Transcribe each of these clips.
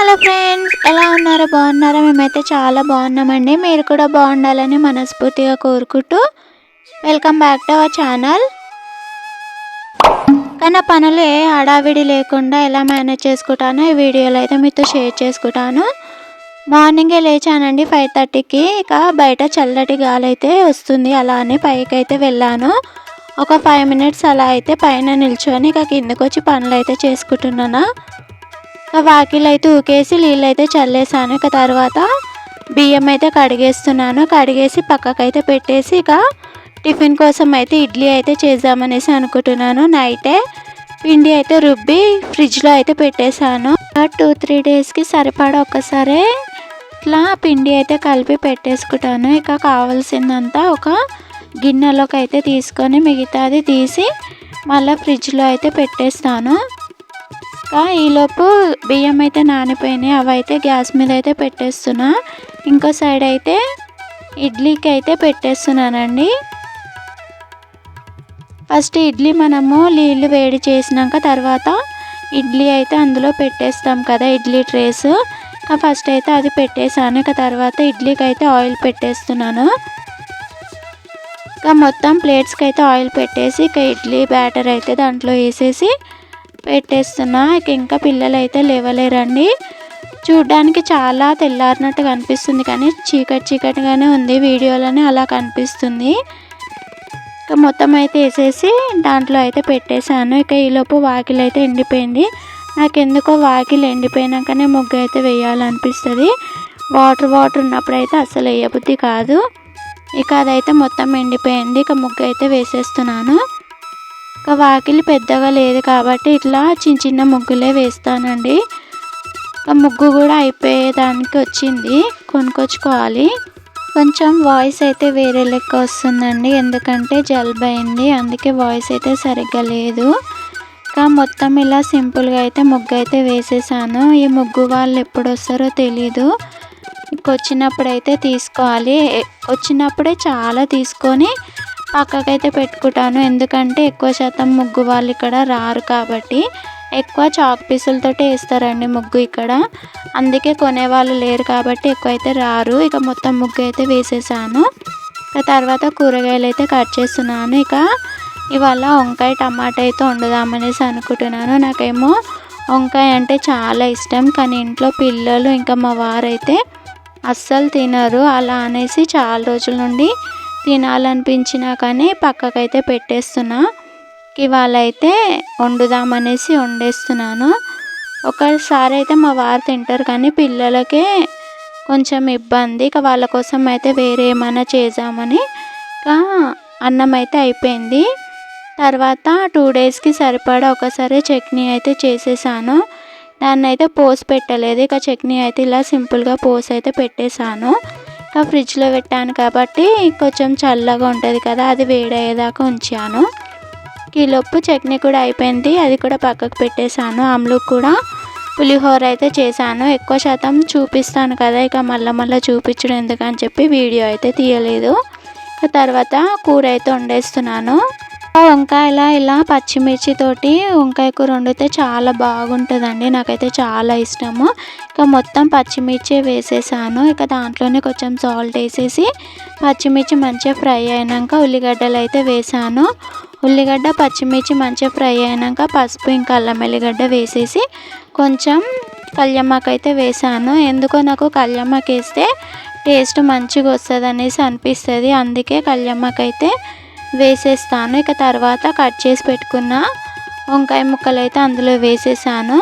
Hello friends ఎలా ఉన్నారు? బాగున్నారా? మేమైతే చాలా బాగున్నామండి. మీరు కూడా బాగుండాలని మనస్ఫూర్తిగా కోరుకుంటూ welcome back to our channel. కానీ పనులు ఏ హడావిడి లేకుండా ఎలా మేనేజ్ చేసుకుంటానో ఈ వీడియోలో అయితే మీతో షేర్ చేసుకుంటాను. మార్నింగే లేచానండి ఫైవ్ థర్టీకి. ఇక బయట చల్లటి గాలి అయితే వస్తుంది. అలా అని పైకి అయితే వెళ్ళాను. ఒక ఫైవ్ మినిట్స్ అలా అయితే పైన నిల్చొని ఇక కిందకు వచ్చి పనులు అయితే చేసుకుంటున్నాను. వాకిలు అయితే ఊకేసి నీళ్ళు అయితే చల్లేసాను. ఇక తర్వాత బియ్యం అయితే కడిగేస్తున్నాను. కడిగేసి పక్కకైతే పెట్టేసి ఇక టిఫిన్ కోసం అయితే ఇడ్లీ అయితే చేద్దామనేసి అనుకుంటున్నాను. నైటే పిండి అయితే రుబ్బి ఫ్రిడ్జ్లో అయితే పెట్టేశాను. టూ త్రీ డేస్కి సరిపడా ఒక్కసారి ఇట్లా పిండి అయితే కలిపి పెట్టేసుకుంటాను. ఇక కావాల్సిందంతా ఒక గిన్నెలోకి అయితే తీసుకొని మిగతాది తీసి మళ్ళీ ఫ్రిడ్జ్లో అయితే పెట్టేస్తాను. ఇంకా ఈలోపు బియ్యం అయితే నానిపోయినాయి. అవి అయితే గ్యాస్ మీద అయితే పెట్టేస్తున్నా. ఇంకో సైడ్ అయితే ఇడ్లీకి అయితే పెట్టేస్తున్నానండి. ఫస్ట్ ఇడ్లీ మనము నీళ్ళు వేడి చేసినాక తర్వాత ఇడ్లీ అయితే అందులో పెట్టేస్తాం కదా ఇడ్లీ ట్రేస్. ఫస్ట్ అయితే అది పెట్టేసాను ఇక తర్వాత ఇడ్లీకి అయితే ఆయిల్ పెట్టేస్తున్నాను. ఇక మొత్తం ప్లేట్స్కి అయితే ఆయిల్ పెట్టేసి ఇక ఇడ్లీ బ్యాటర్ అయితే దాంట్లో వేసేసి పెట్టేస్తున్నా. ఇంకా పిల్లలు అయితే లేవలేరండి. చూడ్డానికి చాలా తెల్లారినట్టు కనిపిస్తుంది కానీ చీకటి చీకటిగానే ఉంది. వీడియోలోనే అలా కనిపిస్తుంది. ఇక మొత్తం అయితే వేసేసి దాంట్లో అయితే పెట్టేశాను. ఇక ఈలోపు వాకిలు అయితే ఎండిపోయింది. నాకు ఎందుకో వాకిలు ఎండిపోయినాకనే ముగ్గు అయితే వేయాలనిపిస్తుంది. వాటర్ వాటర్ ఉన్నప్పుడు అయితే అసలు వేయబుద్ధి కాదు. ఇక అదైతే మొత్తం ఎండిపోయింది. ఇక ముగ్గు అయితే వేసేస్తున్నాను. ఇంకా వాకిలి పెద్దగా లేదు కాబట్టి ఇట్లా చిన్న చిన్న ముగ్గులే వేస్తానండి. ఇంకా ముగ్గు కూడా అయిపోయేదానికి వచ్చింది. కొనుక్కొచ్చుకోవాలి. కొంచెం వాయిస్ అయితే వేరే లెక్క వస్తుందండి. ఎందుకంటే జలుబు అయింది. అందుకే వాయిస్ అయితే సరిగ్గా లేదు. ఇంకా మొత్తం ఇలా సింపుల్గా అయితే ముగ్గు అయితే వేసేసాను. ఈ ముగ్గు వాళ్ళు ఎప్పుడు వస్తారో తెలీదు. వచ్చినప్పుడు తీసుకోవాలి. వచ్చినప్పుడే చాలా తీసుకొని పక్కకైతే పెట్టుకుంటాను. ఎందుకంటే ఎక్కువ శాతం ముగ్గు వాళ్ళు ఇక్కడ రారు కాబట్టి ఎక్కువ చాక్ పీసులతో వేస్తారండి ముగ్గు ఇక్కడ. అందుకే కొనేవాళ్ళు లేరు కాబట్టి ఎక్కువ అయితే రారు. ఇక మొత్తం ముగ్గు అయితే వేసేసాను. ఇక తర్వాత కూరగాయలు అయితే కట్ చేస్తున్నాను. ఇక ఇవాళ వంకాయ టమాటా అయితే వండుదామనేసి అనుకుంటున్నాను. నాకేమో వంకాయ అంటే చాలా ఇష్టం. కానీ ఇంట్లో పిల్లలు ఇంకా మా వారైతే అస్సలు తినరు. అలా అనేసి చాలా రోజుల నుండి తినాలనిపించినా కానీ పక్కకైతే పెట్టేస్తున్నా. ఇవాళ అయితే వండుదామనేసి వండేస్తున్నాను. ఒకసారి అయితే మా వారు తింటారు కానీ పిల్లలకే కొంచెం ఇబ్బంది. ఇక వాళ్ళ కోసం అయితే వేరే ఏమైనా చేద్దామని. ఇంకా అన్నం అయితే అయిపోయింది. తర్వాత టూ డేస్కి సరిపడా ఒకసారి చట్నీ అయితే చేసేసాను. దాన్ని అయితే పోసి పెట్టలేదు. ఇక చట్నీ అయితే ఇలా సింపుల్గా పోసి అయితే పెట్టేశాను. ఫ్రిడ్జ్లో పెట్టాను కాబట్టి కొంచెం చల్లగా ఉంటుంది కదా అది వేడయ్యేదాకా ఉంచాను. కిలోపు చట్నీ కూడా అయిపోయింది అది కూడా పక్కకు పెట్టేశాను. అమ్ములు కూడా పులిహోర అయితే చేశాను. ఎక్కువ శాతం చూపిస్తాను కదా ఇక మళ్ళీ మళ్ళీ చూపించడం ఎందుకని చెప్పి వీడియో అయితే తీయలేదు. తర్వాత కూర అయితే వండేస్తున్నాను. వంకాయల ఇలా పచ్చిమిర్చి తోటి వంకాయ కూర వండితే చాలా బాగుంటుందండి. నాకైతే చాలా ఇష్టము. ఇక మొత్తం పచ్చిమిర్చి వేసేసాను. ఇక దాంట్లోనే కొంచెం సాల్ట్ వేసేసి పచ్చిమిర్చి మంచిగా ఫ్రై అయినాక ఉల్లిగడ్డలు అయితే వేసాను. ఉల్లిగడ్డ పచ్చిమిర్చి మంచిగా ఫ్రై అయినాక పసుపు ఇంకా అల్లం ఎల్లిగడ్డ వేసేసి కొంచెం కళ్యమాకు అయితే వేసాను. ఎందుకో నాకు కళ్యమాకు వేస్తే టేస్ట్ మంచిగా వస్తుంది అనేసి అనిపిస్తుంది. అందుకే కళ్యమాకు అయితే వేసేస్తాను. ఇక తర్వాత కట్ చేసి పెట్టుకున్న వంకాయ ముక్కలు అయితే అందులో వేసేసాను.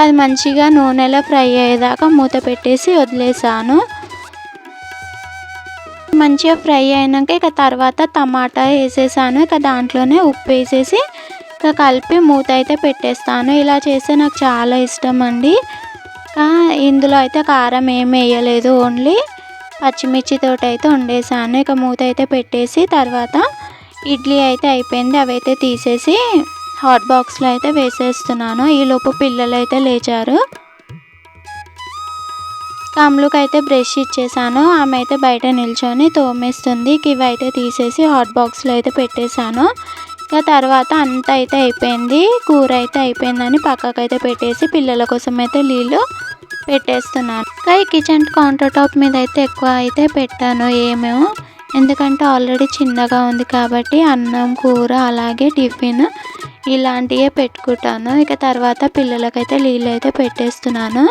అది మంచిగా నూనెలో ఫ్రై అయ్యేదాకా మూత పెట్టేసి వదిలేసాను. మంచిగా ఫ్రై అయినాక ఇక తర్వాత టమాటా వేసేసాను. ఇక దాంట్లోనే ఉప్పు వేసేసి ఇక కలిపి మూత అయితే పెట్టేస్తాను. ఇలా చేస్తే నాకు చాలా ఇష్టం అండి. ఇందులో అయితే కారం ఏం వేయలేదు ఓన్లీ పచ్చిమిర్చితో అయితే వండేసాను. ఇక మూత అయితే పెట్టేసి తర్వాత ఇడ్లీ అయితే అయిపోయింది. అవి అయితే తీసేసి హాట్ బాక్స్లో అయితే వేసేస్తున్నాను. ఈలోపు పిల్లలు అయితే లేచారు. కమ్లుకి అయితే బ్రష్ ఇచ్చేసాను. ఆమె అయితే బయట నిల్చొని తోమేస్తుంది. ఇవి అయితే తీసేసి హాట్ బాక్స్లో అయితే పెట్టేశాను. ఇంకా తర్వాత అంత అయితే అయిపోయింది. కూర అయితే అయిపోయిందని పక్కకైతే పెట్టేసి పిల్లల కోసం అయితే నీళ్ళు పెట్టేస్తున్నాను. ఇంకా ఈ కిచెన్ కౌంటర్ టాప్ మీద అయితే ఎక్కువ అయితే పెట్టాను ఏమేమో ఎందుకంటే ఆల్రెడీ చిన్నగా ఉంది కాబట్టి అన్నం కూర అలాగే టిఫిన్ ఇలాంటివే పెట్టుకుంటాను. ఇక తర్వాత పిల్లలకైతే నీళ్ళు అయితే పెట్టేస్తున్నాను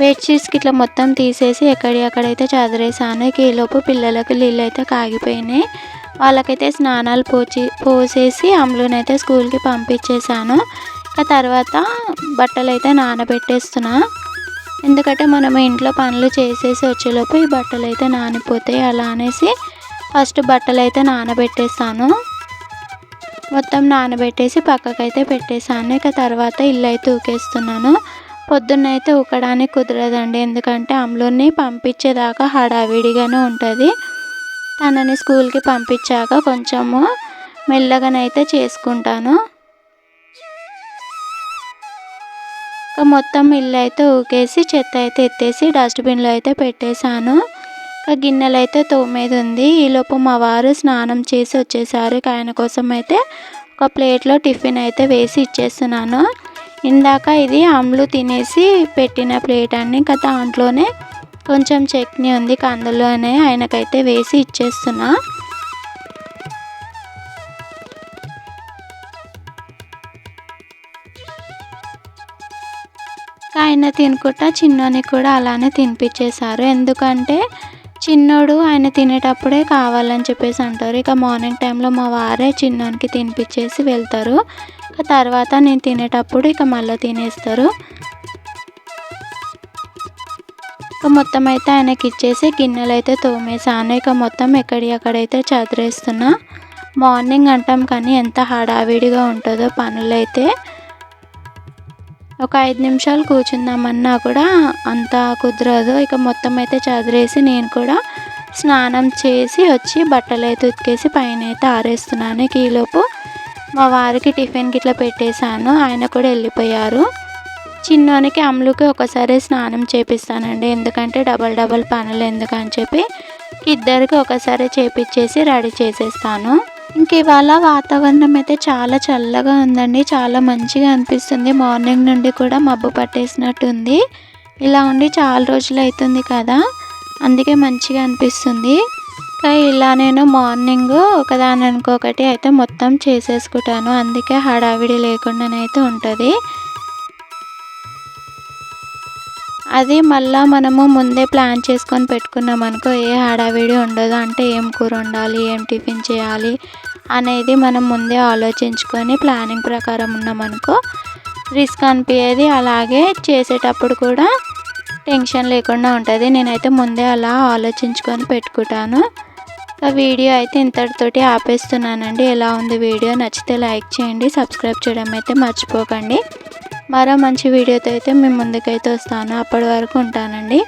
బెడ్షీట్స్కి ఇట్లా మొత్తం తీసేసి ఎక్కడి అక్కడైతే చదిరేసాను. ఇక ఈలోపు పిల్లలకు నీళ్ళు అయితే కాగిపోయినాయి. వాళ్ళకైతే స్నానాలు పోచి పోసేసి అమ్ములనైతే స్కూల్కి పంపించేశాను. ఇక తర్వాత బట్టలు అయితే నానబెట్టేస్తున్నా. ఎందుకంటే మనం ఇంట్లో పనులు చేసేసి వచ్చేలోపు ఈ బట్టలు అయితే నానిపోతాయి. అలా అనేసి ఫస్ట్ బట్టలు అయితే నానబెట్టేస్తాను మొత్తం నానబెట్టేసి పక్కకైతే పెట్టేశాను ఇక తర్వాత ఇల్లు అయితే ఊకేస్తున్నాను. పొద్దున్నైతే ఊకడానికి కుదరదండి. ఎందుకంటే అమ్ములని పంపించేదాకా హడావిడిగానే ఉంటుంది. తనని స్కూల్కి పంపించాక కొంచెము మెల్లగానైతే చేసుకుంటాను. మొత్తం ఇల్లు అయితే ఊకేసి చెత్త అయితే ఎత్తేసి డస్ట్బిన్లో అయితే పెట్టేశాను గిన్నెలు అయితే తోమేది ఉంది ఈలోపు మా వారు స్నానం చేసి వచ్చేసారు. ఆయన కోసం అయితే ఒక ప్లేట్లో టిఫిన్ అయితే వేసి ఇచ్చేస్తున్నాను. ఇందాక ఇది అమ్ములు తినేసి పెట్టిన ప్లేట్ అన్ని ఇంకా దాంట్లోనే కొంచెం చట్నీ ఉంది. కందులోనే ఆయనకైతే వేసి ఇచ్చేస్తున్నా. ఆయన తినుకుంటా చిన్నోని కూడా అలానే తినిపించేశారు. ఎందుకంటే చిన్నోడు ఆయన తినేటప్పుడే కావాలని చెప్పేసి అంటారు. ఇక మార్నింగ్ టైంలో మా వారే చిన్నోనికి తినిపించేసి వెళ్తారు. ఇక తర్వాత నేను తినేటప్పుడు ఇక మళ్ళీ తినేస్తారు. ఇక మొత్తం అయితే ఆయనకి ఇచ్చేసి గిన్నెలు అయితే తోమేసాను ఇక మొత్తం ఎక్కడి అక్కడైతే చదిరేస్తున్నా. మార్నింగ్ అంటాం కానీ ఎంత హడావిడిగా ఉంటుందో పనులైతే. ఒక ఐదు నిమిషాలు కూర్చుందామన్నా కూడా అంత కుదరదు. ఇక మొత్తం అయితే చదిరేసి నేను కూడా స్నానం చేసి వచ్చి బట్టలు అయితే ఉతికేసి పైన అయితే ఆరేస్తున్నాను ఈలోపు మా వారికి టిఫిన్కి ఇట్లా పెట్టేశాను. ఆయన కూడా వెళ్ళిపోయారు. చిన్నోనికి అమ్ములకి ఒకసారి స్నానం చేపిస్తానండి. ఎందుకంటే డబల్ డబల్ పనులు ఎందుకని చెప్పి ఇద్దరికి ఒకసారి చేపించేసి రెడీ చేసేస్తాను. ఇంక ఇవాళ వాతావరణం అయితే చాలా చల్లగా ఉందండి. చాలా మంచిగా అనిపిస్తుంది. మార్నింగ్ నుండి కూడా మబ్బు పట్టేసినట్టు ఉంది ఇలా ఉండి చాలా రోజులు అవుతుంది కదా. అందుకే మంచిగా అనిపిస్తుంది. ఇలా నేను మార్నింగ్ ఒకదాని ఇంకొకటి అయితే మొత్తం చేసేసుకుంటాను. అందుకే హడావిడి లేకుండానైతే ఉంటుంది. అది మళ్ళీ మనము ముందే ప్లాన్ చేసుకొని పెట్టుకున్నాం అనుకో ఏ హడావిడి ఉండదు. అంటే ఏం కూర వండాలి ఏం టిఫిన్ చేయాలి అనేది మనం ముందే ఆలోచించుకొని ప్లానింగ్ ప్రకారం ఉన్నామనుకో రిస్క్ అనిపించేది అలాగే చేసేటప్పుడు కూడా టెన్షన్ లేకుండా ఉంటుంది. నేనైతే ముందే అలా ఆలోచించుకొని పెట్టుకుంటాను. వీడియో అయితే ఇంతటితోటి ఆపేస్తున్నానండి. ఎలా ఉంది వీడియో? నచ్చితే లైక్ చేయండి సబ్స్క్రైబ్ చేయడం అయితే మర్చిపోకండి. మరో మంచి వీడియోతో అయితే మేము ముందుకైతే వస్తాను. అప్పటి వరకు ఉంటానండి.